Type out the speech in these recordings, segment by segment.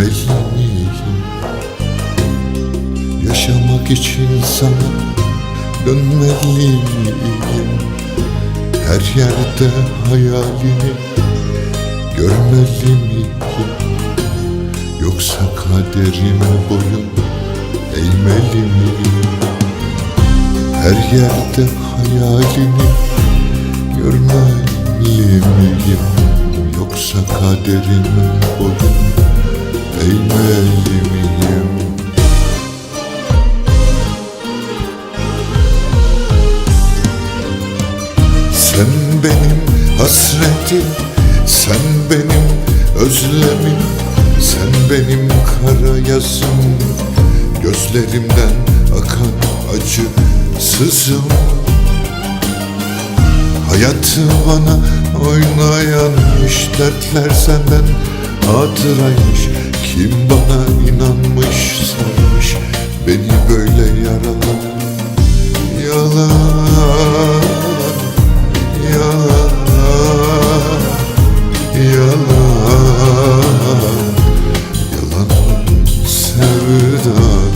mezuniyim Yaşamak için sana dönmeliyim. Her yerde hayalini görmeli miyim? Yoksa kaderime boyun eğmeli miyim? Her yerde hayalini görmeli miyim? Yoksa kaderime boyun sen benim hasretim, sen benim özlemim Sen benim kara gözlerimden akan acı sızım. Hayatı bana oynayanmış dertler senden hatıraymış Kim bana inanmış sanmış beni böyle yaralan Yalan, yalan, yalan. Yalan sevdanmış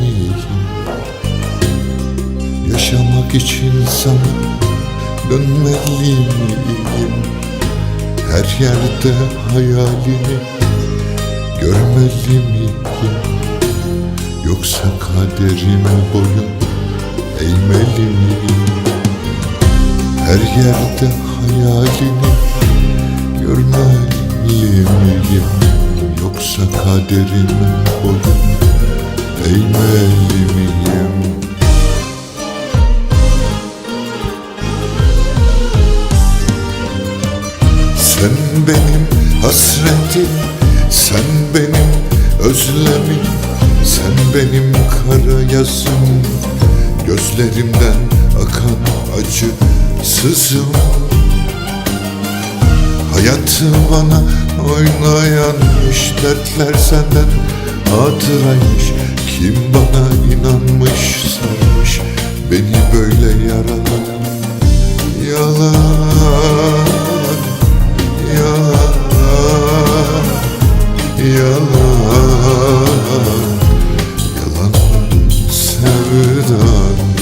miyim? Yaşamak için sana dönmeli miyim? Her yerde hayalini görmeli miyim? Yoksa kaderime boyun eğmeli miyim? Her yerde hayalini görmeli miyim? Yoksa kaderime boyun Sen benim hasretim, sen benim özlemim Sen benim kara gözlerimden akan acı sızım. Hayatı bana oynayanmış dertler senden hatıraymış kim bana inanmış sanmış Beni böyle yaralar. Yalan. Yalan. Yalan. Yalan. Sevdan.